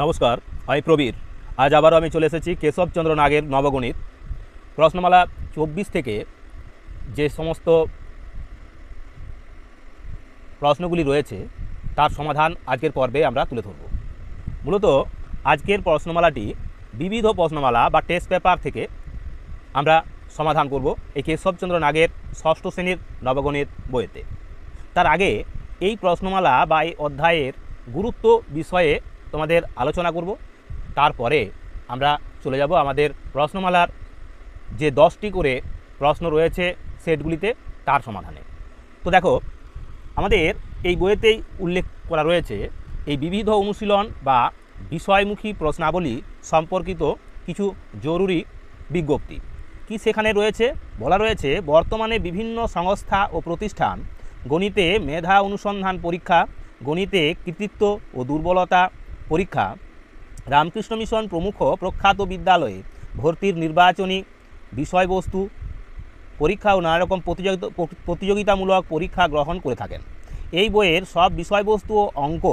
নমস্কার, আমি প্রবীর। আজ আবারও আমি চলে এসেছি কেশবচন্দ্র নাগের নবগণিত। প্রশ্নমালা চব্বিশ থেকে যে সমস্ত প্রশ্নগুলি রয়েছে, তার সমাধান আজকের পর্বে আমরা তুলে ধরব। মূলত আজকের প্রশ্নমালাটি বিবিধ প্রশ্নমালা বা টেস্ট পেপার থেকে আমরা সমাধান করব এই কেশবচন্দ্র নাগের ষষ্ঠ শ্রেণির নবগণিত বইতে। তার আগে এই প্রশ্নমালা বা এই অধ্যায়ের গুরুত্ব বিষয়ে তোমাদের আলোচনা করব। তারপরে আমরা চলে যাব আমাদের প্রশ্নমালার যে দশটি করে প্রশ্ন রয়েছে সেটগুলিতে, তার সমাধানে। তো দেখো, আমাদের এই বইয়েতেই উল্লেখ করা রয়েছে, এই বিবিধ অনুশীলন বা বিষয়মুখী প্রশ্নাবলী সম্পর্কিত কিছু জরুরি বিজ্ঞপ্তি। কি সেখানে রয়েছে? বলা রয়েছে, বর্তমানে বিভিন্ন সংস্থা ও প্রতিষ্ঠান গণিতে মেধা অনুসন্ধান পরীক্ষা, গণিতে কৃতিত্ব ও দুর্বলতা পরীক্ষা, রামকৃষ্ণ মিশন প্রমুখ প্রখ্যাত বিদ্যালয়ে ভর্তির নির্বাচনী বিষয়বস্তু, পরীক্ষা ও নানারকম প্রতিযোগিতা, প্রতিযোগিতামূলক পরীক্ষা গ্রহণ করে থাকেন। এই বইয়ের সব বিষয়বস্তু ও অঙ্ক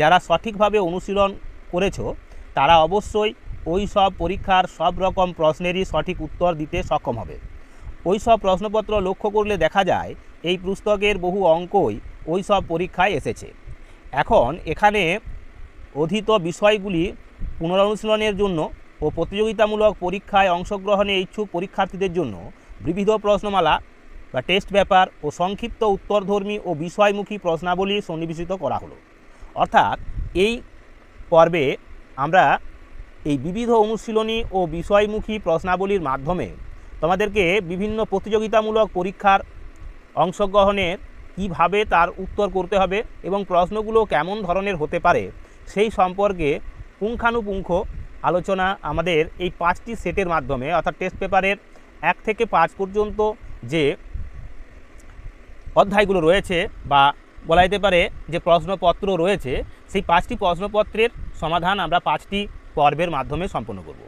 যারা সঠিকভাবে অনুশীলন করেছ, তারা অবশ্যই ওই সব পরীক্ষার সব রকম প্রশ্নেরই সঠিক উত্তর দিতে সক্ষম হবে। ওই সব প্রশ্নপত্র লক্ষ্য করলে দেখা যায়, এই পুস্তকের বহু অঙ্কই ওই সব পরীক্ষায় এসেছে। এখন এখানে অধীত বিষয়গুলি পুনরনুশীলনের জন্য ও প্রতিযোগিতামূলক পরীক্ষায় অংশগ্রহণে ইচ্ছুক পরীক্ষার্থীদের জন্য বিবিধ প্রশ্নমালা বা টেস্ট পেপার ও সংক্ষিপ্ত উত্তরধর্মী ও বিষয়মুখী প্রশ্নাবলী সন্নিবেশিত করা হলো। অর্থাৎ এই পর্বে আমরা এই বিবিধ অনুশীলনী ও বিষয়মুখী প্রশ্নাবলীর মাধ্যমে তোমাদেরকে বিভিন্ন প্রতিযোগিতামূলক পরীক্ষার অংশগ্রহণের কীভাবে তার উত্তর করতে হবে এবং প্রশ্নগুলো কেমন ধরনের হতে পারে সেই সম্পর্কে পুঙ্খানুপুঙ্খ আলোচনা আমাদের এই পাঁচটি সেটের মাধ্যমে, অর্থাৎ টেস্ট পেপারের এক থেকে পাঁচ পর্যন্ত যে অধ্যায়গুলো রয়েছে বা বলা যেতে পারে যে প্রশ্নপত্র রয়েছে, সেই পাঁচটি প্রশ্নপত্রের সমাধান আমরা পাঁচটি পর্বের মাধ্যমে সম্পন্ন করব।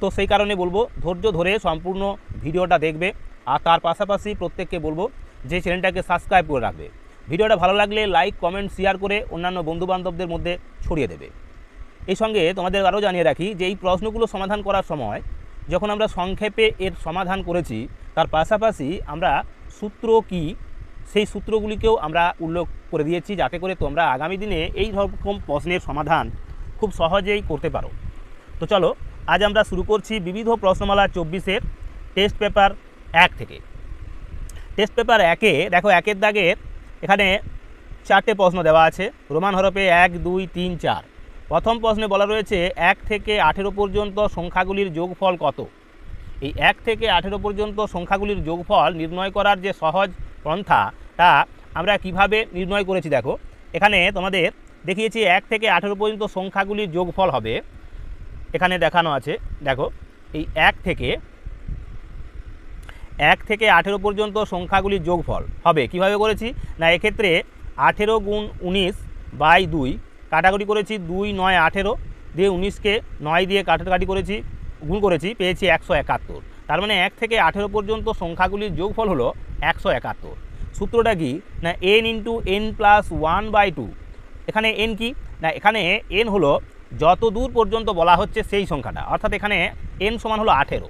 তো সেই কারণে বলব, ধৈর্য ধরে সম্পূর্ণ ভিডিওটা দেখবে আর তার পাশাপাশি প্রত্যেককে বলব যে চ্যানেলটাকে সাবস্ক্রাইব করে রাখবে। ভিডিওটা ভালো লাগলে লাইক কমেন্ট শেয়ার করে অন্যান্য বন্ধুবান্ধবদের মধ্যে ছড়িয়ে দেবে। এই সঙ্গে তোমাদের আরও জানিয়ে রাখি যে এই প্রশ্নগুলো সমাধান করার সময় যখন আমরা সংক্ষেপে এর সমাধান করেছি, তার পাশাপাশি আমরা সূত্র কি, সেই সূত্রগুলিকেও আমরা উল্লেখ করে দিয়েছি যাতে করে তোমরা আগামী দিনে এই রকম প্রশ্নের সমাধান খুব সহজেই করতে পারো। তো চলো, আজ আমরা শুরু করছি বিবিধ প্রশ্নমালা চব্বিশের টেস্ট পেপার এক থেকে। টেস্ট পেপার একে, দেখো একের দাগের এখানে চারটে প্রশ্ন দেওয়া আছে। রোমান হরফে এক, দুই, তিন, চার। প্রথম প্রশ্নে বলা রয়েছে, এক থেকে আঠেরো পর্যন্ত সংখ্যাগুলির যোগফল কত? এই এক থেকে আঠেরো পর্যন্ত সংখ্যাগুলির যোগফল নির্ণয় করার যে সহজ পন্থা, তা আমরা কীভাবে নির্ণয় করেছি দেখো। এখানে তোমাদের দেখিয়েছি, এক থেকে আঠেরো পর্যন্ত সংখ্যাগুলির যোগফল হবে। এখানে দেখানো আছে, দেখো, এই এক থেকে এক থেকে আঠেরো পর্যন্ত সংখ্যাগুলির যোগফল। হবে, কীভাবে করেছি? না, এক্ষেত্রে আঠেরো গুণ উনিশ বাই দুই কাটাকুটি করেছি দুই নয় আঠেরো দিয়ে উনিশকে নয় দিয়ে কাটাকাটি করেছি, গুণ করেছি, পেয়েছি একশো একাত্তর। তার মানে এক থেকে আঠেরো পর্যন্ত সংখ্যাগুলির যোগফল হলো একশো একাত্তর। সূত্রটা কি? না n into n plus one by two এখানে এন কি? না, এখানে এন হলো যত দূর পর্যন্ত বলা হচ্ছে সেই সংখ্যাটা। অর্থাৎ এখানে এন সমান হলো আঠেরো।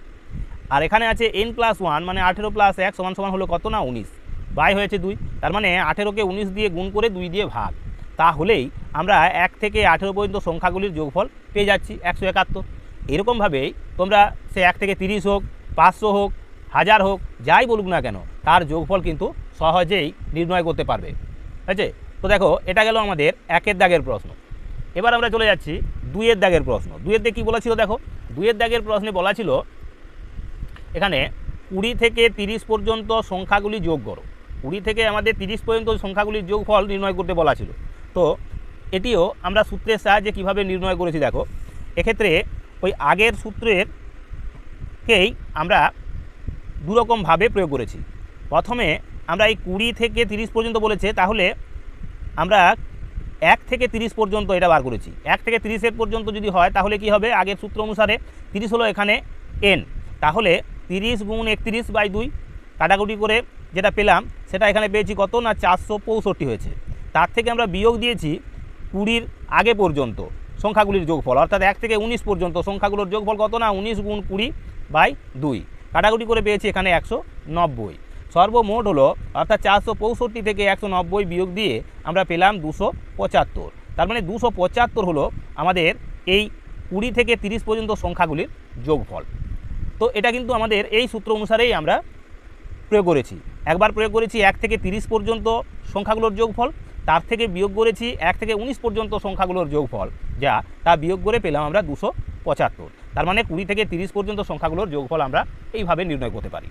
আর এখানে আছে এন প্লাস ওয়ান মানে আঠেরো প্লাস এক সমান সমান হলো কত না উনিশ? বাই হয়েছে দুই, তার মানে আঠেরোকে উনিশ দিয়ে গুণ করে দুই দিয়ে ভাগ। তাহলেই আমরা এক থেকে আঠেরো পর্যন্ত সংখ্যাগুলির যোগফল পেয়ে যাচ্ছি, একশো একাত্তর। এরকমভাবেই তোমরা সে এক থেকে তিরিশ হোক, পাঁচশো হোক, হাজার হোক, যাই বলুক না কেন, তার যোগফল কিন্তু সহজেই নির্ণয় করতে পারবে। আছে? তো দেখো, এটা গেল আমাদের একের দাগের প্রশ্ন। এবার আমরা চলে যাচ্ছি দুইয়ের দাগের প্রশ্ন। দুইয়ের দিকে কী বলা ছিল দেখো? দুইয়ের দাগের প্রশ্নে বলা ছিল এখানে কুড়ি থেকে তিরিশ পর্যন্ত সংখ্যাগুলি যোগ করো। কুড়ি থেকে আমাদের তিরিশ পর্যন্ত সংখ্যাগুলির যোগফল নির্ণয় করতে বলা ছিল। তো এটিও আমরা সূত্রের সাহায্যে কীভাবে নির্ণয় করেছি দেখো। এক্ষেত্রে ওই আগের সূত্রের কেই আমরা দুরকমভাবে প্রয়োগ করেছি। প্রথমে আমরা এই কুড়ি থেকে তিরিশ পর্যন্ত বলেছে, তাহলে আমরা এক থেকে তিরিশ পর্যন্ত এটা বার করেছি। এক থেকে তিরিশের পর্যন্ত যদি হয়, তাহলে কি হবে? আগের সূত্র অনুসারে তিরিশ হলো এখানে এন তাহলে তিরিশ গুণ একত্রিশ বাই দুই কাটাকুটি করে যেটা পেলাম, সেটা এখানে পেয়েছি কত না চারশো পঁয়ষট্টি হয়েছে। তার থেকে আমরা বিয়োগ দিয়েছি কুড়ির আগে পর্যন্ত সংখ্যাগুলির যোগফল, অর্থাৎ এক থেকে উনিশ পর্যন্ত সংখ্যাগুলোর যোগফল কত না উনিশ গুণ কুড়ি বাই দুই। কাটাকুটি করে পেয়েছি এখানে একশো নব্বই। সর্বমোট হলো, অর্থাৎ চারশো পঁয়ষট্টি থেকে একশো নব্বই বিয়োগ দিয়ে আমরা পেলাম দুশো পঁচাত্তর। তার মানে দুশো পঁচাত্তর হলো আমাদের এই কুড়ি থেকে তিরিশ পর্যন্ত সংখ্যাগুলির যোগফল। তো এটা কিন্তু আমাদের এই সূত্র অনুসারেই আমরা প্রয়োগ করেছি। একবার প্রয়োগ করেছি এক থেকে তিরিশ পর্যন্ত সংখ্যাগুলোর যোগফল, তার থেকে বিয়োগ করেছি এক থেকে উনিশ পর্যন্ত সংখ্যাগুলোর যোগফল, যা তা বিয়োগ করে পেলাম আমরা দুশো পঁচাত্তর। তার মানে কুড়ি থেকে তিরিশ পর্যন্ত সংখ্যাগুলোর যোগফল আমরা এইভাবে নির্ণয় করতে পারি।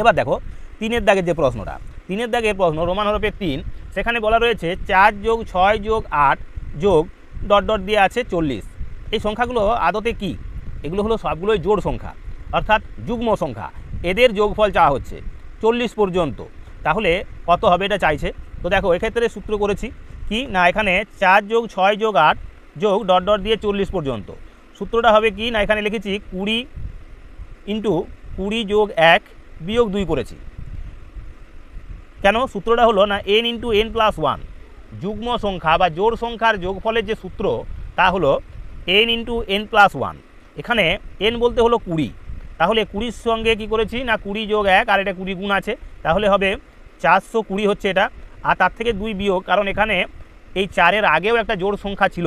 এবার দেখো, তিনের দাগের যে প্রশ্নটা, তিনের দাগের প্রশ্ন রোমান হরফের তিন, সেখানে বলা রয়েছে চার যোগ ছয় যোগ আট যোগ ডট ডট দিয়ে আছে চল্লিশ। এই সংখ্যাগুলো আদতে কি? এগুলো হলো সবগুলোই জোড় সংখ্যা। অর্থাৎ যুগ্ম সংখ্যা। এদের যোগফল চাওয়া হচ্ছে চল্লিশ পর্যন্ত। তাহলে কত হবে এটা চাইছে? তো দেখো, এক্ষেত্রে সূত্র করেছি কি? না, এখানে চার যোগ ছয় যোগ আট যোগ ডট ডট দিয়ে চল্লিশ পর্যন্ত। সূত্রটা হবে কি? না, এখানে লিখেছি কুড়ি ইন্টু কুড়ি যোগ এক বিয়োগ দুই করেছি। কেন? সূত্রটা হলো না n into n plus one. যুগ্ম সংখ্যা বা জোড় সংখ্যার যোগফলের যে সূত্র, তা হলো n into n plus one. এখানে এন বলতে হলো কুড়ি। তাহলে কুড়ির সঙ্গে কি করেছি? না, কুড়ি যোগ এক, আর এটা কুড়ি গুণ আছে। তাহলে হবে চারশো কুড়ি হচ্ছে এটা। আর তার থেকে দুই বিয়োগ, কারণ এখানে এই চারের আগেও একটা জোড় সংখ্যা ছিল,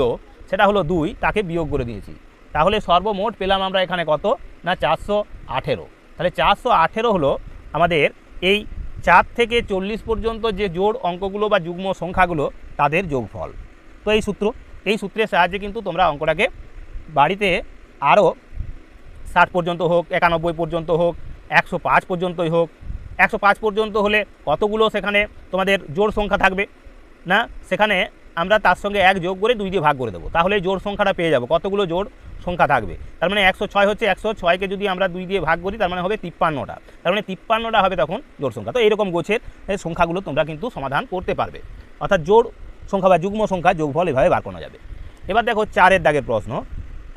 সেটা হলো দুই, তাকে বিয়োগ করে দিয়েছি। তাহলে সর্বমোট পেলাম আমরা এখানে কত? না, চারশো আঠেরো। তাহলে চারশো আঠেরো হলো আমাদের এই চার থেকে চল্লিশ পর্যন্ত যে জোড় অঙ্কগুলো বা যুগ্ম সংখ্যাগুলো, তাদের যোগফল। তো এই সূত্র, এই সূত্রের সাহায্যে কিন্তু তোমরা অঙ্কটাকে বাড়িতে আরও ষাট পর্যন্ত হোক, একানব্বই পর্যন্ত হোক, একশো পাঁচ পর্যন্তই হোক। একশো পাঁচ পর্যন্ত হলে কতগুলো সেখানে তোমাদের জোর সংখ্যা থাকবে? না, সেখানে আমরা তার সঙ্গে এক যোগ করে দুই দিয়ে ভাগ করে দেবো। তাহলে জোর সংখ্যাটা পেয়ে যাব। কতগুলো জোর সংখ্যা থাকবে? তার মানে একশো ছয় হচ্ছে একশো ছয়কে যদি আমরা দুই দিয়ে ভাগ করি, তার মানে হবে তিপ্পান্নটা। তার মানে তিপ্পান্নটা হবে তখন জোর সংখ্যা। তো এইরকম গোছের সংখ্যাগুলো তোমরা কিন্তু সমাধান করতে পারবে। অর্থাৎ জোর সংখ্যা বা যুগ্ম সংখ্যা যোগফল এভাবে বার করা যাবে। এবার দেখো চারের দাগের প্রশ্ন।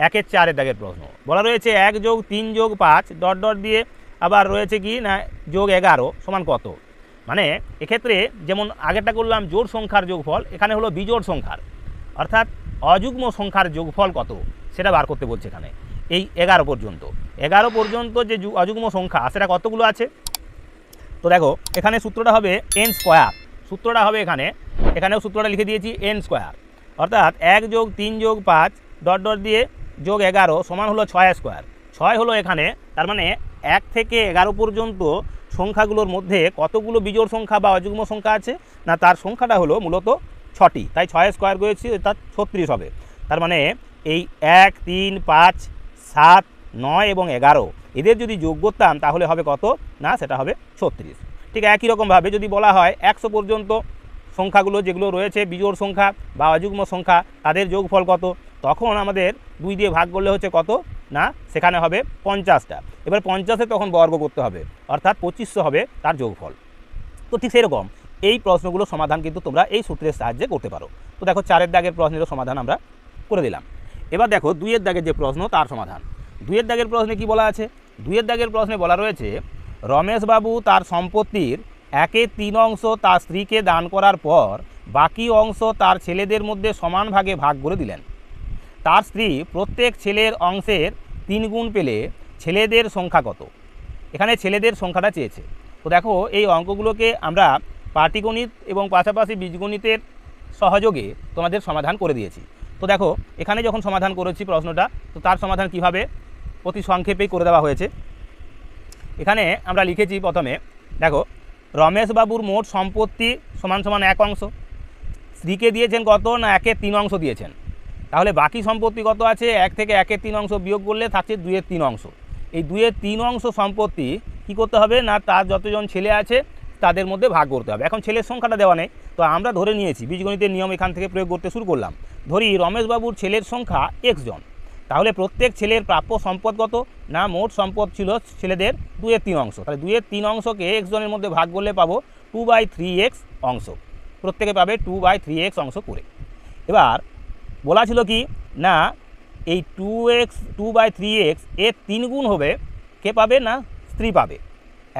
একের চারের দাগের প্রশ্ন। বলা রয়েছে এক যোগ তিন যোগ পাঁচ, ডট ডট দিয়ে আবার রয়েছে কি না, যোগ এগারো সমান কত? মানে এক্ষেত্রে যেমন আগেরটা করলাম জোড় সংখ্যার যোগফল, এখানে হলো বিজোড় সংখ্যার। অর্থাৎ অযুগ্ম সংখ্যার যোগফল কত? সেটা বার করতে বলছে এখানে। এই এগারো পর্যন্ত। এগারো পর্যন্ত যে অযুগ্ম সংখ্যা সেটা কতগুলো আছে? তো দেখো, এখানে সূত্রটা হবে এন স্কোয়ার সূত্রটা হবে এখানে। এখানেও সূত্রটা লিখে দিয়েছি এন স্কোয়ার অর্থাৎ এক যোগ তিন যোগ পাঁচ, ডট ডট দিয়ে যোগ এগারো সমান হলো ছয় স্কোয়ার। ছয় হলো এখানে, তার মানে এক থেকে এগারো পর্যন্ত সংখ্যাগুলোর মধ্যে কতগুলো বিজোড় সংখ্যা বা অযুগ্ম সংখ্যা আছে? না, তার সংখ্যাটা হলো মূলত ছটি। তাই ছয় স্কোয়ার করেছি তার ছত্রিশ হবে। তার মানে এই এক, তিন, পাঁচ, সাত, নয় এবং এগারো, এদের যদি যোগ করতাম তাহলে হবে কত? না, সেটা হবে ছত্রিশ। ঠিক একই রকমভাবে যদি বলা হয় একশো পর্যন্ত সংখ্যাগুলো যেগুলো রয়েছে, বিজোড় সংখ্যা বা অযুগ্ম সংখ্যা, তাদের যোগফল কত? তখন আমাদের দুই দিয়ে ভাগ করলে হচ্ছে কত? না, সেখানে হবে পঞ্চাশটা। এবার পঞ্চাশে তখন বর্গ করতে হবে, অর্থাৎ পঁচিশশো হবে তার যোগফল। তো ঠিক সেরকম, এই প্রশ্নগুলো সমাধান কিন্তু তোমরা এই সূত্রের সাহায্যে করতে পারো। তো দেখো চারের দাগের প্রশ্নেরও সমাধান আমরা করে দিলাম। এবার দেখো দুইয়ের দাগের যে প্রশ্ন, তার সমাধান। দুইয়ের দাগের প্রশ্নে কি বলা আছে? দুইয়ের দাগের প্রশ্নে বলা রয়েছে, রমেশবাবু তার সম্পত্তির একে তিন অংশ তার স্ত্রীকে দান করার পর বাকি অংশ তার ছেলেদের মধ্যে সমান ভাগে ভাগ করে দিলেন। তার স্ত্রী প্রত্যেক ছেলের অংশের তিন গুণ পেলে ছেলেদের সংখ্যা কত? এখানে ছেলেদের সংখ্যাটা চেয়েছে। তো দেখো, এই অঙ্কগুলোকে আমরা পাটিগণিত এবং পাশাপাশি বীজগণিতের সহযোগে তোমাদের সমাধান করে দিয়েছি। তো দেখো, এখানে যখন সমাধান করেছি প্রশ্নটা, তো তার সমাধান কীভাবে? অতি সংক্ষেপেই করে দেওয়া হয়েছে। এখানে আমরা লিখেছি প্রথমে, দেখো, রমেশবাবুর মোট সম্পত্তি সমান সমান এক অংশ। স্ত্রীকে দিয়েছেন কত না একের তিন অংশ দিয়েছেন? তাহলে বাকি সম্পত্তি কত আছে? এক থেকে একের তিন অংশ বিয়োগ করলে থাকছে দুয়ের তিন অংশ। এই দুয়ের তিন অংশ সম্পত্তি কি করতে হবে না তার যতজন ছেলে আছে তাদের মধ্যে ভাগ করতে হবে। এখন ছেলের সংখ্যাটা দেওয়া নেই। তো আমরা ধরে নিয়েছি, বীজগণিতের নিয়ম এখান থেকে প্রয়োগ করতে শুরু করলাম। ধরি রমেশবাবুর ছেলের সংখ্যা জন। তাহলে প্রত্যেক ছেলের প্রাপ্য সম্পদ কত? না, মোট সম্পদ ছিল ছেলেদের দুইয়ের তিন অংশ। তাহলে দুইয়ের তিন অংশকে জনের মধ্যে ভাগ করলে পাবো টু বাই থ্রি এক্স অংশ। প্রত্যেকে পাবে টু বাই থ্রি এক্স অংশ করে। এবার বলা ছিল কি? না, এই two x two by three এক্সের তিন গুণ হবে। কে পাবে? না, স্ত্রী পাবে।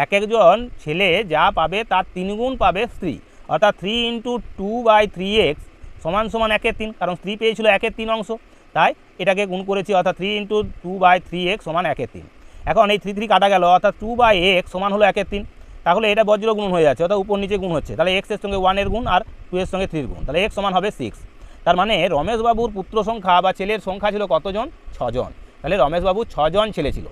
এক একজন ছেলে যা পাবে তার তিন গুণ পাবে স্ত্রী। অর্থাৎ three into two by three x সমান সমান একের তিন, কারণ স্ত্রী পেয়েছিল একের তিন অংশ। তাই এটাকে গুণ করেছি, অর্থাৎ three into two by three x সমান একের তিন। এখন এই থ্রি থ্রি কাটা গেল, অর্থাৎ টু বাই এক্স সমান হলো একের তিন। তাহলে এটা বজ্র গুণ হয়ে যাচ্ছে, অর্থাৎ উপর নিচে গুণ হচ্ছে। তাহলে এক্সের সঙ্গে ওয়ানের গুণ আর টু এর সঙ্গে থ্রির গুণ। তাহলে এক্স সমান হবে সিক্স তার মানে রমেশবাবুর পুত্র সংখ্যা বা ছেলের সংখ্যা ছিল কতজন? ছজন। তাহলে রমেশবাবু ছজন ছেলে ছিল।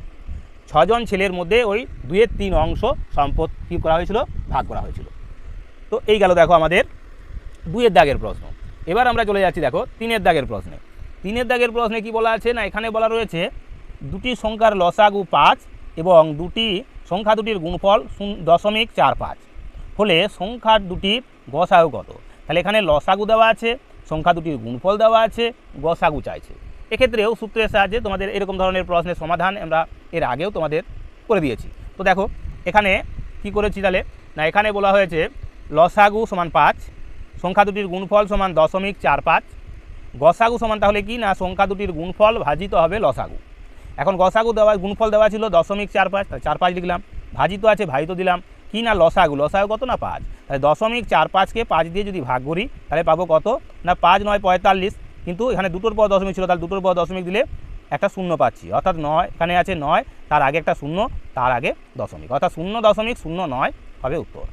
ছজন ছেলের মধ্যে ওই দুয়ের তিন অংশ সম্পদ কী করা হয়েছিল? ভাগ করা হয়েছিল। তো এই গেল দেখো আমাদের দুয়ের দাগের প্রশ্ন। এবার আমরা চলে যাচ্ছি দেখো তিনের দাগের প্রশ্নে। তিনের দাগের প্রশ্নে কি বলা আছে? না, এখানে বলা রয়েছে দুটি সংখ্যার লসাগু পাঁচ এবং দুটি সংখ্যা দুটির গুণফল দশমিক চার পাঁচ। হলে সংখ্যার দুটির গসাগু কত? তাহলে এখানে লসাগু দেওয়া আছে সংখ্যা দুটির গুণফল দেওয়া আছে, গসাগু চাইছে। এক্ষেত্রেও সূত্রের সাহায্যে তোমাদের এরকম ধরনের প্রশ্নের সমাধান আমরা এর আগেও তোমাদের করে দিয়েছি। তো দেখো, এখানে কি করেছি তাহলে? না, এখানে বলা হয়েছে, লসাগু সমান পাঁচ, সংখ্যা দুটির গুণফল সমান দশমিক চার পাঁচ। গসাগু সমান তাহলে কি? না, সংখ্যা দুটির গুণফল ভাজিত হবে লসাগু। এখন গসাগু দেওয়া, গুণফল দেওয়া ছিল দশমিক চার পাঁচ চার পাঁচ লিখলাম। ভাজিত আছে, ভাজিত দিলাম। কি না, লসাগু? লসাগু কত না পাঁচ? দশমিক চার পাঁচকে পাঁচ দিয়ে যদি ভাগ করি, তাহলে পাবো কত? না, পাঁচ নয় পঁয়তাল্লিশ। কিন্তু এখানে দুটোর পর দশমিক ছিল, তাহলে দুটোর পর দশমিক দিলে একটা শূন্য পাচ্ছি। অর্থাৎ নয়, এখানে আছে নয়, তার আগে একটা শূন্য, তার আগে দশমিক। অর্থাৎ শূন্য দশমিক, শূন্য নয় হবে উত্তর।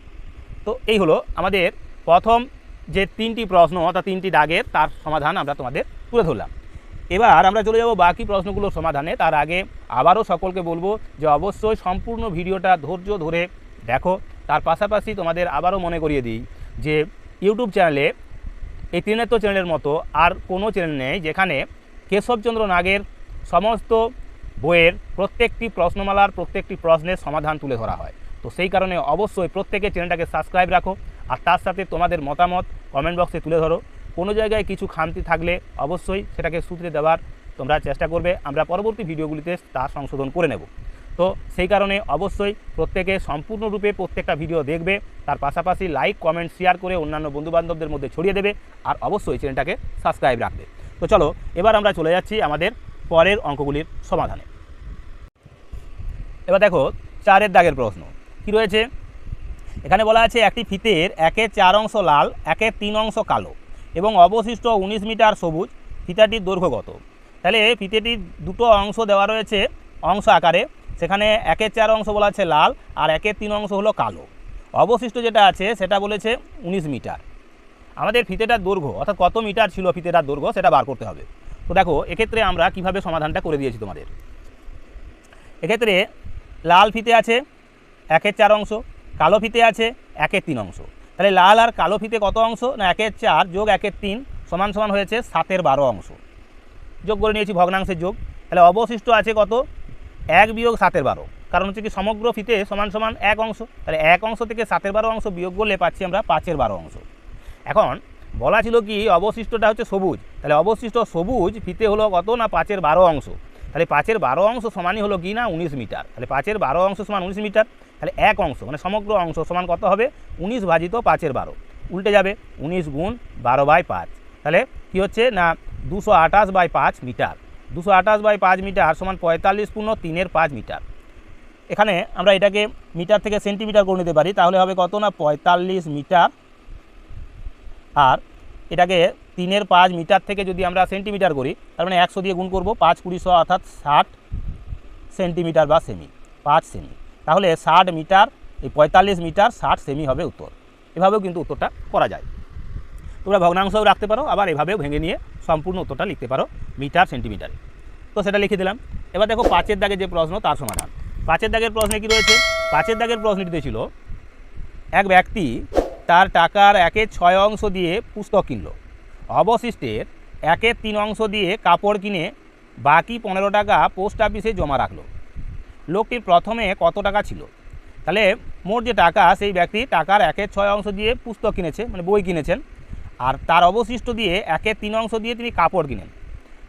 তো এই হলো আমাদের প্রথম যে তিনটি প্রশ্ন, অর্থাৎ তিনটি দাগের, তার সমাধান আমরা তোমাদের তুলে ধরলাম। এবার আমরা চলে যাব বাকি প্রশ্নগুলোর সমাধানে। তার আগে আবারও সকলকে বলব যে অবশ্যই সম্পূর্ণ ভিডিওটা ধৈর্য ধরে দেখো। তার পাশাপাশি তোমাদের আবারও মনে করিয়ে দিই যে ইউটিউব চ্যানেলে এই ত্রিনেত্র চ্যানেলের মতো আর কোনো চ্যানেল নেই যেখানে কেশবচন্দ্র নাগের সমস্ত বইয়ের প্রত্যেকটি প্রশ্নমালার প্রত্যেকটি প্রশ্নের সমাধান তুলে ধরা হয়। তো সেই কারণে অবশ্যই প্রত্যেকে চ্যানেলটাকে সাবস্ক্রাইব রাখো আর তার সাথে তোমাদের মতামত কমেন্ট বক্সে তুলে ধরো। কোনো জায়গায় কিছু খামতি থাকলে অবশ্যই সেটাকে সূত্রে দেওয়ার তোমরা চেষ্টা করবে। আমরা পরবর্তী ভিডিওগুলিতে তা সংশোধন করে নেব। তো সেই কারণে অবশ্যই প্রত্যেকে সম্পূর্ণরূপে প্রত্যেকটা ভিডিও দেখবে। তার পাশাপাশি লাইক কমেন্ট শেয়ার করে অন্যান্য বন্ধুবান্ধবদের মধ্যে ছড়িয়ে দেবে আর অবশ্যই চ্যানেলটাকে সাবস্ক্রাইব রাখবে। তো চলো, এবার আমরা চলে যাচ্ছি আমাদের পরের অঙ্কগুলির সমাধানে। এবার দেখো, চারের দাগের প্রশ্ন। কি রয়েছে? এখানে বলা আছে একটি ফিতের একের চার অংশ লাল একের তিন অংশ কালো এবং অবশিষ্ট উনিশ মিটার সবুজ। ফিতাটির দৈর্ঘ্য কত? তাহলে ফিতেটির দুটো অংশ দেওয়া রয়েছে অংশ আকারে সেখানে একের চার অংশ বলা আছে লাল আর একের তিন অংশ হলো কালো। অবশিষ্ট যেটা আছে, সেটা বলেছে উনিশ মিটার। আমাদের ফিতেটার দৈর্ঘ্য, অর্থাৎ কত মিটার ছিল ফিতেটার দৈর্ঘ্য, সেটা বার করতে হবে। তো দেখো, এক্ষেত্রে আমরা কীভাবে সমাধানটা করে দিয়েছি তোমাদের। এক্ষেত্রে লাল ফিতে আছে একের চার অংশ, কালো ফিতে আছে একের তিন অংশ। তাহলে লাল আর কালো ফিতে কত অংশ? না, একের চার যোগ একের তিন সমান সমান হয়েছে সাতের বারো অংশ। যোগ করে নিয়েছি ভগ্নাংশের যোগ। তাহলে অবশিষ্ট আছে কত? এক বিয়োগ সাতের বারো। কারণ হচ্ছে কি সমগ্র ফিতে সমান সমান এক অংশ। তাহলে এক অংশ থেকে সাতের বারো অংশ বিয়োগ করলে পাচ্ছি আমরা পাঁচের বারো অংশ। এখন বলা ছিল কি অবশিষ্টটা হচ্ছে সবুজ। তাহলে অবশিষ্ট সবুজ ফিতে হলো কত না পাঁচের বারো অংশ? তাহলে পাঁচের বারো অংশ সমানই হলো কি না উনিশ মিটার। তাহলে পাঁচের বারো অংশ সমান উনিশ মিটার। তাহলে এক অংশ মানে সমগ্র অংশ সমান কত হবে? উনিশ ভাজিত পাঁচের বারো। উল্টে যাবে উনিশ গুণ বারো বাই পাঁচ। তাহলে কি হচ্ছে না দুশো আঠাশ বাই পাঁচ মিটার। দুশো আঠাশ বাই পাঁচ মিটার সমান পঁয়তাল্লিশ পূর্ণ তিনের পাঁচ মিটার। এখানে আমরা এটাকে মিটার থেকে সেন্টিমিটার করে নিতে পারি, তাহলে হবে কত না পঁয়তাল্লিশ মিটার। আর এটাকে তিনের পাঁচ মিটার থেকে যদি আমরা সেন্টিমিটার করি, তার মানে একশো দিয়ে গুণ করব, পাঁচ কুড়িশো অর্থাৎ ষাট সেন্টিমিটার বা সেমি, পাঁচ সেমি। তাহলে ষাট মিটার, এই পঁয়তাল্লিশ মিটার ষাট সেমি হবে উত্তর। এভাবেও কিন্তু উত্তরটা করা যায়। তোমরা ভগ্নাংশও রাখতে পারো, আবার এভাবেও ভেঙে নিয়ে সম্পূর্ণ উত্তরটা লিখতে পারো, মিটার, সেন্টিমিটারে। তো সেটা লিখে দিলাম। এবার দেখো পাঁচের দাগে যে প্রশ্ন, তার সমাধান। পাঁচের দাগের প্রশ্নে কী রয়েছে? পাঁচের দাগের প্রশ্নটিতে ছিল, এক ব্যক্তি তার টাকার একের ছয় অংশ দিয়ে পুস্তক কিনল। অবশিষ্টের একের তিন অংশ দিয়ে কাপড় কিনে বাকি পনেরো টাকা পোস্ট অফিসে জমা রাখল। লোকটির প্রথমে কত টাকা ছিল? তাহলে মোট যে টাকা, সেই ব্যক্তি টাকার একের ছয় অংশ দিয়ে পুস্তক কিনেছে মানে বই কিনেছেন আর তার অবশিষ্ট দিয়ে একের তিন অংশ দিয়ে তিনি কাপড় কিনেন।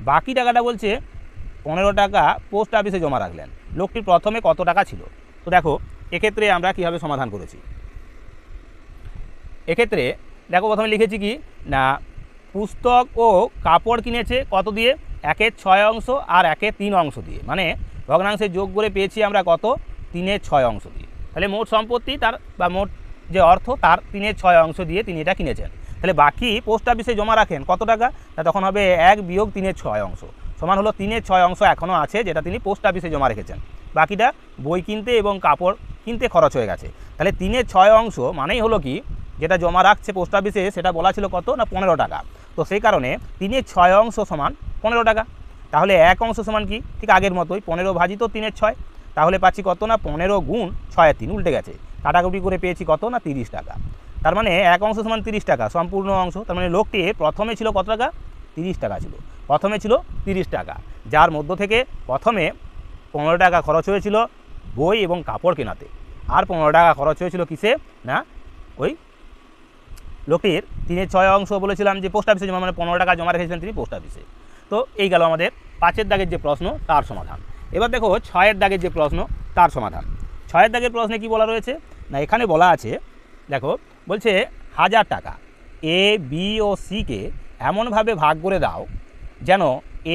বাকি টাকাটা বলছে পনেরো টাকা পোস্ট অফিসে জমা রাখলেন। লোকটির প্রথমে কত টাকা ছিল? তো দেখো, এক্ষেত্রে আমরা কীভাবে সমাধান করেছি? এক্ষেত্রে দেখো, প্রথমে লিখেছি কি? না, পুস্তক ও কাপড় কিনেছে কত দিয়ে? একের ছয় অংশ আর একে তিন অংশ দিয়ে। মানে ভগ্নাংশে যোগ করে পেয়েছি আমরা কত? তিনের ছয় অংশ দিয়ে। তাহলে মোট সম্পত্তি তার বা মোট যে অর্থ, তার তিনের ছয় অংশ দিয়ে তিনি এটা কিনেছেন। তাহলে বাকি পোস্ট অফিসে জমা রাখেন কত টাকা? তা তখন হবে এক বিয়োগ তিনের ছয় অংশ। সমান হলো তিনের ছয় অংশ এখনও আছে, যেটা তিনি পোস্ট অফিসে জমা রেখেছেন। বাকিটা বই কিনতে এবং কাপড় কিনতে খরচ হয়ে গেছে। তাহলে তিনের ছয় অংশ মানেই হলো কি? যেটা জমা রাখছে পোস্ট অফিসে সেটা বলা ছিল কত না পনেরো টাকা? তো সেই কারণে তিনের ছয় অংশ সমান পনেরো টাকা। তাহলে এক অংশ সমান কি? ঠিক আগের মতোই পনেরো ভাজিত তিনের ছয়। তাহলে পাচ্ছি কত না? পনেরো গুণ ছয় তিন, উল্টে গেছে। কাটাকুটি করে পেয়েছি কত? না তিরিশ টাকা। তার মানে এক অংশ সমান তিরিশ টাকা, সম্পূর্ণ অংশ। তার মানে লোকটি প্রথমে ছিল কত টাকা? তিরিশ টাকা ছিল। প্রথমে ছিল তিরিশ টাকা। যার মধ্য থেকে প্রথমে পনেরো টাকা খরচ হয়েছিল বই এবং কাপড় কেনাতে। আর পনেরো টাকা খরচ হয়েছিল কিসে? না, ওই লোকটির তিনের ছয় অংশ বলেছিলাম যে পোস্ট অফিসে জমা মানে পনেরো টাকা জমা রেখেছিলেন তিনি পোস্ট অফিসে। তো এই গেল আমাদের পাঁচের দাগের যে প্রশ্ন, তার সমাধান। এবার দেখো ছয়ের দাগের যে প্রশ্ন, তার সমাধান। ছয়ের দাগের প্রশ্নে কি বলা রয়েছে? না, এখানে বলা আছে, দেখো বলছে হাজার টাকা। এ বি ও সিকে এমনভাবে ভাগ করে দাও যেন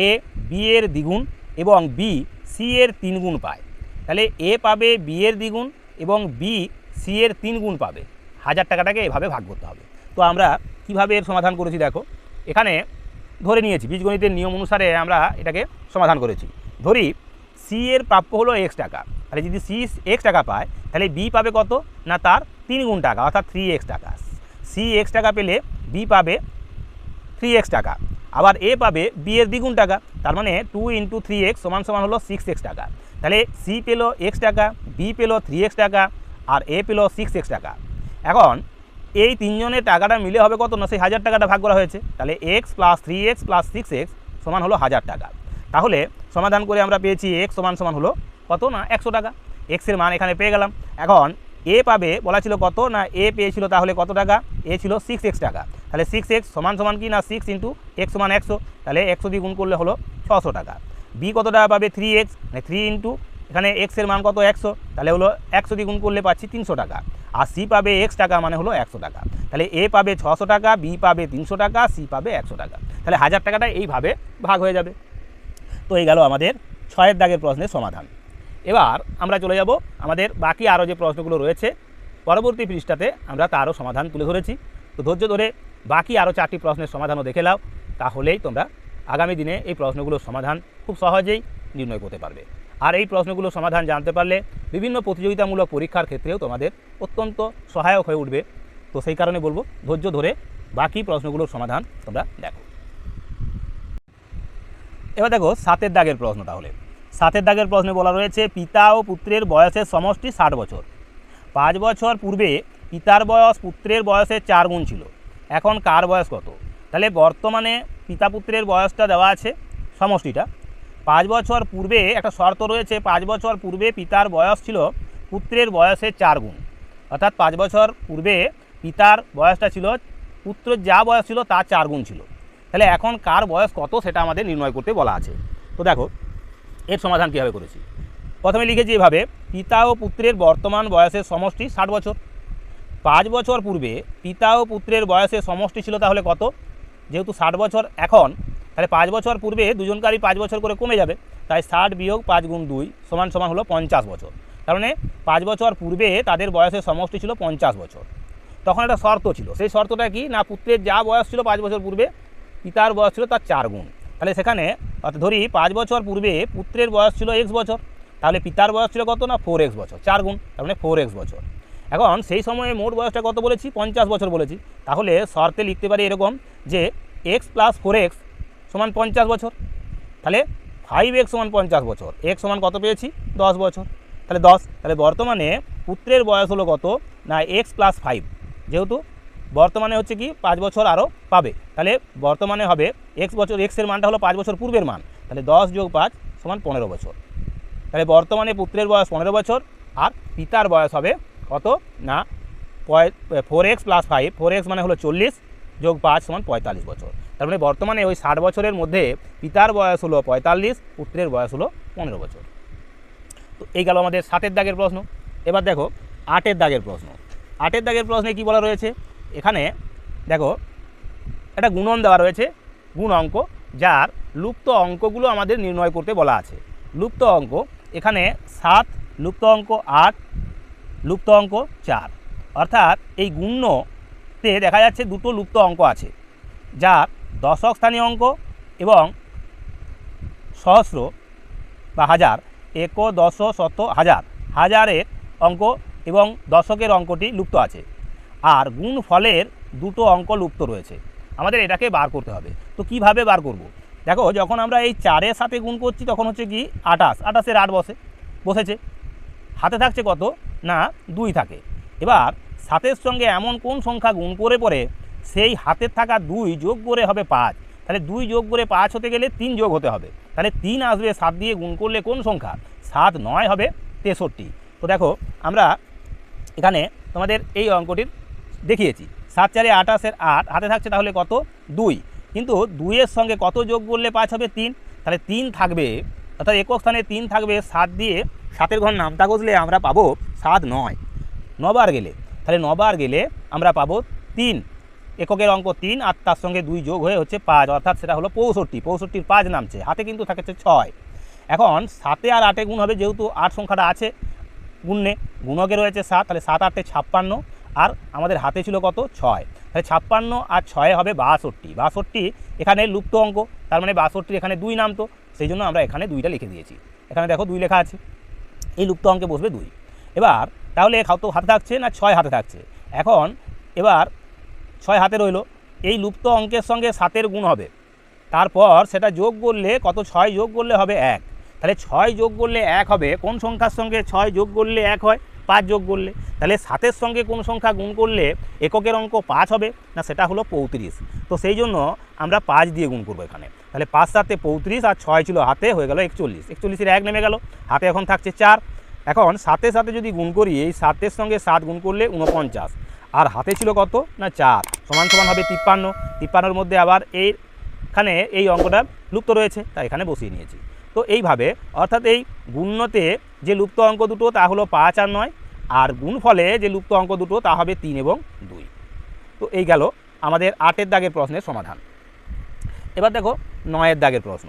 এ বি এর দ্বিগুণ এবং বি সি এর তিন গুণ পায়। তাহলে এ পাবে বি এর দ্বিগুণ এবং বি সি এর তিন গুণ পাবে। হাজার টাকাটাকে এভাবে ভাগ করতে হবে। তো আমরা কীভাবে এর সমাধান করেছি দেখো। এখানে ধরে নিয়েছি, বীজগণিতের নিয়ম অনুসারে আমরা এটাকে সমাধান করেছি। ধরি সি এর প্রাপ্য হলো এক্স টাকা। তাহলে যদি সি এক্স টাকা পায়, তাহলে বি পাবে কত? না তার তিন গুণ টাকা, অর্থাৎ থ্রি এক্স টাকা। সি এক্স টাকা পেলে বি পাবে থ্রি এক্স টাকা। আবার এ পাবে বি এর দ্বিগুণ টাকা, তার মানে টু ইন্টু থ্রি এক্স সমান সমান হলো সিক্স এক্স টাকা। তাহলে সি পেল এক্স টাকা বি পেল থ্রি এক্স টাকা, আর এ পেল সিক্স এক্স টাকা। এখন, এই তিনজনের টাকাটা মিলে হবে কত না? সেই হাজার টাকাটা ভাগ করা হয়েছে। তাহলে x plus three x plus six x সমান হলো হাজার টাকা। তাহলে সমাধান করে আমরা পেয়েছি এক্স সমান সমান হলো কত না? একশো টাকা। এক্সের মান এখানে পেয়ে গেলাম। এখন এ পাবে, বলা ছিল কত না এ পেয়েছিল তাহলে কত টাকা? এ ছিল সিক্স এক্স টাকা। তাহলে সিক্স এক্স সমান সমান কি না সিক্স ইন্টু এক্স সমান একশো? তাহলে একশো দিয়ে গুণ করলে হলো ছশো টাকা। বি কত টাকা পাবে? থ্রি এক্স মানে থ্রি ইন্টু এখানে এক্সের মান কত? একশো। তাহলে হলো একশো দিয়ে গুণ করলে পাচ্ছি তিনশো টাকা। আর সি পাবে এক্স টাকা মানে হলো একশো টাকা। তাহলে এ পাবে ছশো টাকা বি পাবে তিনশো টাকা সি পাবে একশো টাকা। তাহলে হাজার টাকাটা এইভাবে ভাগ হয়ে যাবে। তো এই গেল আমাদের ছয়ের দাগের প্রশ্নের সমাধান। এবার আমরা চলে যাব আমাদের বাকি আরও যে প্রশ্নগুলো রয়েছে, পরবর্তী পৃষ্ঠাতে আমরা তারও সমাধান তুলে ধরেছি। তো ধৈর্য ধরে বাকি আরও চারটি প্রশ্নের সমাধানও দেখে নাও, তাহলেই তোমরা আগামী দিনে এই প্রশ্নগুলোর সমাধান খুব সহজেই নির্ণয় করতে পারবে। আর এই প্রশ্নগুলোর সমাধান জানতে পারলে বিভিন্ন প্রতিযোগিতামূলক পরীক্ষার ক্ষেত্রেও তোমাদের অত্যন্ত সহায়ক হয়ে উঠবে। তো সেই কারণে বলব, ধৈর্য ধরে বাকি প্রশ্নগুলোর সমাধান তোমরা দেখো। এবার দেখো, সাতের দাগের প্রশ্ন তাহলে। সাতের দাগের প্রশ্নে বলা রয়েছে, পিতা ও পুত্রের বয়সের সমষ্টি ষাট বছর। পাঁচ বছর পূর্বে পিতার বয়স পুত্রের বয়সের চার গুণ ছিল। এখন কার বয়স কত? তাহলে বর্তমানে পিতা পুত্রের বয়সটা দেওয়া আছে সমষ্টিটা। পাঁচ বছর পূর্বে একটা শর্ত রয়েছে, পাঁচ বছর পূর্বে পিতার বয়স ছিল পুত্রের বয়সের চার গুণ। অর্থাৎ পাঁচ বছর পূর্বে পিতার বয়সটা ছিল, পুত্র যা বয়স ছিল তার চার গুণ ছিল। তাহলে এখন কার বয়স কত সেটা আমাদের নির্ণয় করতে বলা আছে। তো দেখো এর সমাধান কীভাবে করেছি? প্রথমে লিখেছি এভাবে, পিতা ও পুত্রের বর্তমান বয়সের সমষ্টি ষাট বছর। পাঁচ বছর পূর্বে পিতা ও পুত্রের বয়সের সমষ্টি ছিল তাহলে কত? যেহেতু ষাট বছর এখন, তাহলে পাঁচ বছর পূর্বে দুজনকারই পাঁচ বছর করে কমে যাবে। তাই ষাট বিয়োগ পাঁচ গুণ দুই সমান সমান হলো পঞ্চাশ বছর। তার মানে পাঁচ বছর পূর্বে তাদের বয়সের সমষ্টি ছিল পঞ্চাশ বছর। তখন একটা শর্ত ছিল। সেই শর্তটা কি? না, পুত্রের যা বয়স ছিল পাঁচ বছর পূর্বে, পিতার বয়স ছিল তার চার গুণ। তাহলে সেখানে, অর্থাৎ ধরি পাঁচ বছর পূর্বে পুত্রের বয়স ছিল এক্স বছর, তাহলে পিতার বয়স ছিল কত না ফোর এক্স বছর, চার গুণ, তার মানে ফোর এক্স বছর। এখন সেই সময়ে মোট বয়সটা কত বলেছি? পঞ্চাশ বছর বলেছি। তাহলে শর্তে লিখতে পারি এরকম যে এক্স প্লাস ফোর এক্স সমান পঞ্চাশ বছর, তাহলে ফাইভ এক্স সমান পঞ্চাশ বছর এক্স সমান কত পেয়েছি? দশ বছর। তাহলে দশ, তাহলে বর্তমানে পুত্রের বয়স হলো কত? না এক্স প্লাস ফাইভ যেহেতু বর্তমানে হচ্ছে কি পাঁচ বছর আরও পাবে। তাহলে বর্তমানে হবে এক্স বছর এক্সের মানটা হলো পাঁচ বছর পূর্বের মান। তাহলে দশ যোগ পাঁচ সমান পনেরো বছর। তাহলে বর্তমানে পুত্রের বয়স পনেরো বছর আর পিতার বয়স হবে কত? না four x plus five four x মানে হলো চল্লিশ যোগ পাঁচ সমান পঁয়তাল্লিশ বছর। তার মানে বর্তমানে ওই ষাট বছরের মধ্যে পিতার বয়স হলো পঁয়তাল্লিশ, পুত্রের বয়স হলো পনেরো বছর। তো এই গেল আমাদের ষাটের দাগের প্রশ্ন। এবার দেখো, আটের দাগের প্রশ্ন। আটের দাগের প্রশ্নে কি বলা রয়েছে? এখানে দেখো, একটা গুণন দেওয়া রয়েছে, গুণ অঙ্ক, যার লুপ্ত অঙ্কগুলো আমাদের নির্ণয় করতে বলা আছে। লুপ্ত অঙ্ক, এখানে সাত, লুপ্ত অঙ্ক আট, লুপ্ত অঙ্ক চার। অর্থাৎ এই গুণ্য তে দেখা যাচ্ছে দুটো লুপ্ত অঙ্ক আছে, যার দশক স্থানীয় অঙ্ক এবং সহস্র বা হাজার এক দশ শত হাজার। হাজারের অঙ্ক এবং দশকের অঙ্কটি লুপ্ত আছে। আর গুণ ফলের দুটো অঙ্ক লুপ্ত রয়েছে। আমাদের এটাকে বার করতে হবে। তো কীভাবে বার করব। দেখো, যখন আমরা এই চারের সাথে গুণ করছি, তখন হচ্ছে কি? আটাশ আটাশের আট বসে, বসেছে। হাতে থাকছে কত? না, দুই থাকে। এবার সাতের সঙ্গে এমন কোন সংখ্যা গুণ করে পরে সেই হাতের থাকা দুই যোগ করে হবে পাঁচ। তাহলে দুই যোগ করে পাঁচ হতে গেলে তিন যোগ হতে হবে। তাহলে তিন আসবে সাত দিয়ে গুণ করলে কোন সংখ্যা? সাত নয় হবে তেষট্টি। তো দেখো, আমরা এখানে তোমাদের এই অঙ্কটির দেখিয়েছি। সাত চারে আটাশের আট, হাতে থাকছে তাহলে কত? দুই। কিন্তু দুইয়ের সঙ্গে কত যোগ করলে পাঁচ হবে? তিন। তাহলে তিন থাকবে, অর্থাৎ একক স্থানে তিন থাকবে, সাত দিয়ে সাতের ঘর নামতা কষলে আমরা পাবো সাত নয়। নবার গেলে, তাহলে নবার গেলে আমরা পাবো তিন। এককের অঙ্ক তিন, আর তার সঙ্গে দুই যোগ হয়ে হচ্ছে পাঁচ, অর্থাৎ সেটা হলো পঁয়ষট্টি। পঁয়ষট্টির পাঁচ নামছে, হাতে কিন্তু থাকছে ছয়। এখন সাতে আর আটে গুণ হবে, যেহেতু আট সংখ্যাটা আছে গুণনে গুণকে রয়েছে সাত, তাহলে সাত, আটে ছাপ্পান্ন। আর আমাদের হাতে ছিল কত? ছয়। তাহলে ছাপ্পান্ন আর ছয় হবে বাষট্টি। বাষট্টি এখানে লুপ্ত অঙ্ক, তার মানে বাষট্টির এখানে দুই নামতো, সেই জন্য আমরা এখানে দুইটা লিখে দিয়েছি। এখানে দেখো দুই লেখা আছে, এই লুপ্ত অঙ্কে বসবে দুই। এবার, তাহলে কত হাতে থাকছে না ছয় হাতে থাকছে? এখন, এবার ছয় হাতে রইল, এই লুপ্ত অঙ্কের সঙ্গে সাতের গুণ হবে। তারপর সেটা যোগ করলে কত? ছয় যোগ করলে হবে এক। তাহলে ছয় যোগ করলে এক হবে, কোন সংখ্যার সঙ্গে ছয় যোগ করলে এক হয়? পাঁচ যোগ করলে, তাহলে সাতের সঙ্গে কোন সংখ্যা গুণ করলে এককের অঙ্ক পাঁচ হবে, না সেটা হলো পঁয়ত্রিশ। তো সেই জন্য আমরা পাঁচ দিয়ে গুণ করব এখানে। তাহলে পাঁচ সাতে পঁয়ত্রিশ আর ছয় ছিল হাতে, হয়ে গেল একচল্লিশ। একচল্লিশের এক নেমে গেল, হাতে এখন থাকছে চার। এখন সাতের সাথে যদি গুণ করি, এই সাতের সঙ্গে সাত গুণ করলে উনপঞ্চাশ আর হাতে ছিল কত? না চার। সমান সমান হবে তিপ্পান্ন। তিপ্পান্নর মধ্যে আবার এইখানে এই অঙ্কটা লুপ্ত রয়েছে, তাই এখানে বসিয়ে নিয়েছি। তো এইভাবে, অর্থাৎ এই গুণ্যতে যে লুপ্ত অঙ্ক দুটো তা হলো পাঁচ আর নয়, আর গুণফলে যে লুপ্ত অঙ্ক দুটো তা হবে তিন এবং দুই। তো এই গেল আমাদের আটের দাগের প্রশ্নের সমাধান। এবার দেখো নয়ের দাগের প্রশ্ন।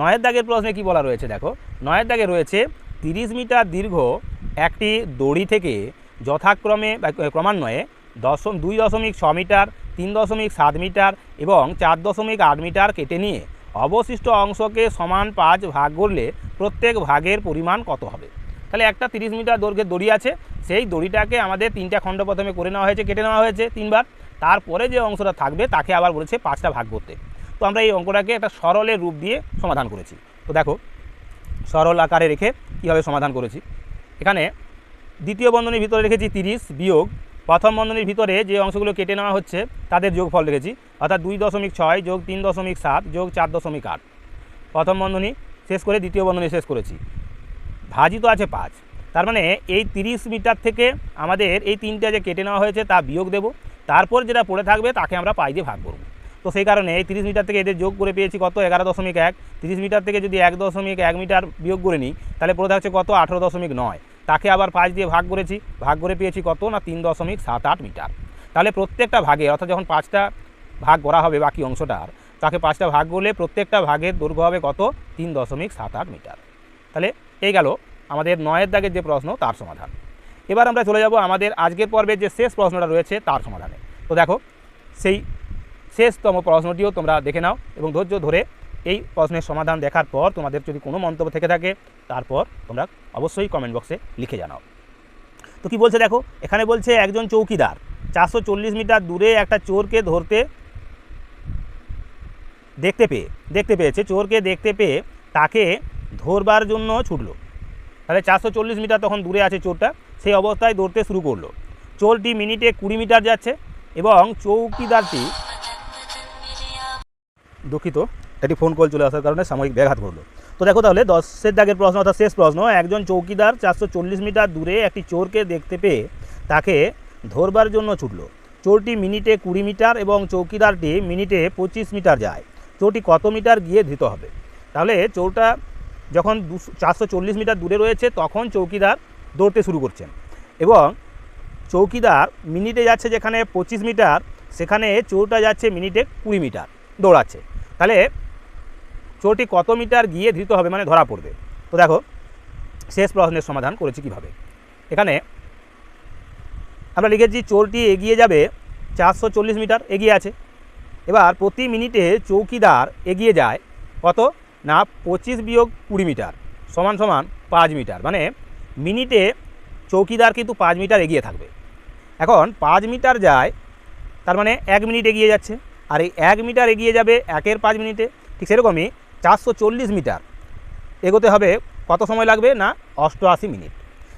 নয়ের দাগের প্রশ্নে কি বলা রয়েছে দেখো? নয়ের দাগে রয়েছে তিরিশ মিটার দীর্ঘ একটি দড়ি থেকে যথাক্রমে ক্রমান্বয়ে দশম দুই দশমিক ছ মিটার, তিন দশমিক সাত মিটার এবং চার দশমিক আট মিটার কেটে নিয়ে অবশিষ্ট অংশকে সমান পাঁচ ভাগ করলে প্রত্যেক ভাগের পরিমাণ কত হবে? তাহলে একটা তিরিশ মিটার দৈর্ঘ্যের দড়ি আছে, সেই দড়িটাকে আমাদের তিনটা খণ্ড প্রথমে করে নেওয়া হয়েছে, কেটে নেওয়া হয়েছে তিনবার। তারপরে যে অংশটা থাকবে, তাকে আবার বলেছে পাঁচটা ভাগ করতে। তো আমরা এই অঙ্কটাকে একটা সরলের রূপ দিয়ে সমাধান করেছি। তো দেখো, সরল আকারে রেখে কীভাবে সমাধান করেছি? এখানে দ্বিতীয় বন্ধনীর ভিতরে রেখেছি তিরিশ বিয়োগ প্রথম বন্ধনীর ভিতরে যে অংশগুলো কেটে নেওয়া হচ্ছে, তাদের যোগফল রেখেছি। অর্থাৎ দুই দশমিক ছয় যোগ তিন দশমিক সাত যোগ চার দশমিক আট। প্রথম বন্ধনী শেষ করে দ্বিতীয় বন্ধনী শেষ করেছি। ভাজিত আছে পাঁচ। তার মানে এই তিরিশ মিটার থেকে আমাদের এই তিনটা যে কেটে নেওয়া হয়েছে, তা বিয়োগ দেব। তারপর যেটা পড়ে থাকবে, তাকে আমরা পাই দিয়ে ভাগ করব। তো সেই কারণে এই তিরিশ মিটার থেকে এদের যোগ করে পেয়েছি কত? এগারো দশমিক এক। তিরিশ মিটার থেকে যদি এক দশমিক এক মিটার বিয়োগ করে নিই, তাহলে পড়ে থাকছে কত? আঠেরো দশমিক নয়। তাকে আবার পাঁচ দিয়ে ভাগ করেছি। ভাগ করে পেয়েছি কত না তিন দশমিক সাত আট মিটার। তাহলে প্রত্যেকটা ভাগে, অর্থাৎ যখন পাঁচটা ভাগ করা হবে বাকি অংশটার তাকে পাঁচটা ভাগ করলে প্রত্যেকটা ভাগের দৈর্ঘ্য হবে কত? তিন দশমিক সাত আট মিটার। তাহলে এই গেল আমাদের নয়ের দাগের যে প্রশ্ন, তার সমাধান। এবার আমরা চলে যাব আমাদের আজকের পর্বের যে শেষ প্রশ্নটা রয়েছে, তার সমাধানে। তো দেখো, সেই শেষতম প্রশ্নটিও তোমরা দেখে নাও এবং ধৈর্য ধরে এই প্রশ্নের সমাধান দেখার পর তোমাদের যদি কোনো মন্তব্য থেকে থাকে, তারপর তোমরা অবশ্যই কমেন্ট বক্সে লিখে জানাও। তো কি বলছে দেখো, এখানে বলছে একজন চৌকিদার, চারশো চল্লিশ মিটার দূরে একটা চোরকে ধরতে দেখতে পেয়ে, দেখতে পেয়েছে, চোরকে দেখতে পেয়ে তাকে ধরবার জন্য ছুটলো। তাহলে চারশো চল্লিশ মিটার তখন দূরে আছে চোরটা, সেই অবস্থায় দৌড়তে শুরু করল। চোরটি মিনিটে কুড়ি মিটার যাচ্ছে এবং চৌকিদারটি দুঃখিত একটি ফোন কল চলে আসার কারণে সাময়িক ব্যাঘাত ঘটলো। তো দেখো তাহলে দশের দাগের প্রশ্ন অর্থাৎ শেষ প্রশ্ন, একজন চৌকিদার চারশো চল্লিশ মিটার দূরে একটি চোরকে দেখতে পেয়ে তাকে ধরবার জন্য ছুটলো। চোরটি মিনিটে কুড়ি মিটার এবং চৌকিদারটি মিনিটে পঁচিশ মিটার যায়। চোরটি কত মিটার গিয়ে ধৃত হবে? তাহলে চোরটা যখন দুশো, চারশো চল্লিশ মিটার দূরে রয়েছে, তখন চৌকিদার দৌড়তে শুরু করছেন। এবং চৌকিদার মিনিটে যাচ্ছে যেখানে পঁচিশ মিটার, সেখানে চোরটা যাচ্ছে মিনিটে কুড়ি মিটার দৌড়াচ্ছে। তাহলে চোরটি কত মিটার গিয়ে ধৃত হবে মানে ধরা পড়বে। তো দেখো, শেষ প্রশ্নের সমাধান করেছি কীভাবে? এখানে আমরা লিখেছি চোরটি এগিয়ে যাবে চারশো চল্লিশ মিটার, এগিয়ে আছে। এবার প্রতি মিনিটে চৌকিদার এগিয়ে যায় কত? না, পঁচিশ বিয়োগ কুড়ি মিটার, সমান সমান পাঁচ মিটার। মানে মিনিটে চৌকিদার কিন্তু পাঁচ মিটার এগিয়ে থাকবে। এখন পাঁচ মিটার যায়, তার মানে এক মিনিট এগিয়ে যাচ্ছে। আর এই এক মিটার এগিয়ে যাবে একের পাঁচ মিনিটে, ঠিক সেরকমই চারশো চল্লিশ মিটার। এগোতে হবে কত সময় লাগবে না অষ্টআশি মিনিট।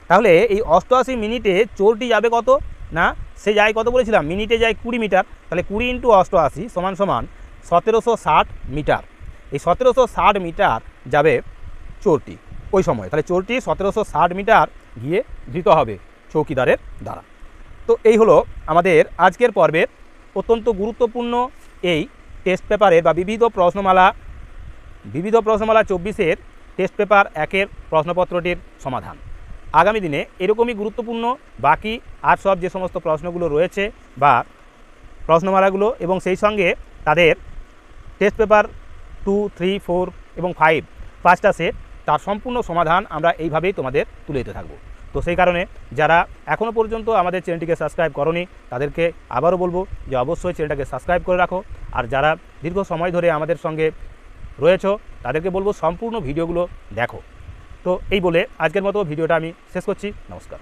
তাহলে এই অষ্টআশি মিনিটে চোরটি যাবে কত না সে যায় কত বলেছিলাম? মিনিটে যায় কুড়ি মিটার। তাহলে কুড়ি ইন্টু অষ্টআশি সমান সমান সতেরোশো ষাট মিটার। এই সতেরোশো ষাট মিটার যাবে চোরটি ওই সময়। তাহলে চোরটি সতেরোশো ষাট মিটার গিয়ে ধৃত হবে চৌকিদারের দ্বারা। তো এই হলো আমাদের আজকের পর্বের অত্যন্ত গুরুত্বপূর্ণ এই টেস্ট পেপারের বা বিবিধ প্রশ্নমালা বিবিধ প্রশ্নমালা চব্বিশের টেস্ট পেপার একের প্রশ্নপত্রটির সমাধান। আগামী দিনে এরকমই গুরুত্বপূর্ণ বাকি আর সব যে সমস্ত প্রশ্নগুলো রয়েছে বা প্রশ্নমালাগুলো এবং সেই সঙ্গে তাদের test paper two three four এবং ফাইভ পাঁচটা সেট তার সম্পূর্ণ সমাধান আমরা এইভাবেই তোমাদের তুলে দিতে থাকব। তো সেই কারণে যারা এখনও পর্যন্ত আমাদের চ্যানেলটিকে সাবস্ক্রাইব করনি, তাদেরকে আবারও বলব যে অবশ্যই চ্যানেলটাকে সাবস্ক্রাইব করে রাখো। আর যারা দীর্ঘ সময় ধরে আমাদের সঙ্গে রয়েছো, তাদেরকে বলব সম্পূর্ণ ভিডিওগুলো দেখো। তো এই বলে আজকের মতো ভিডিওটা আমি শেষ করছি। নমস্কার।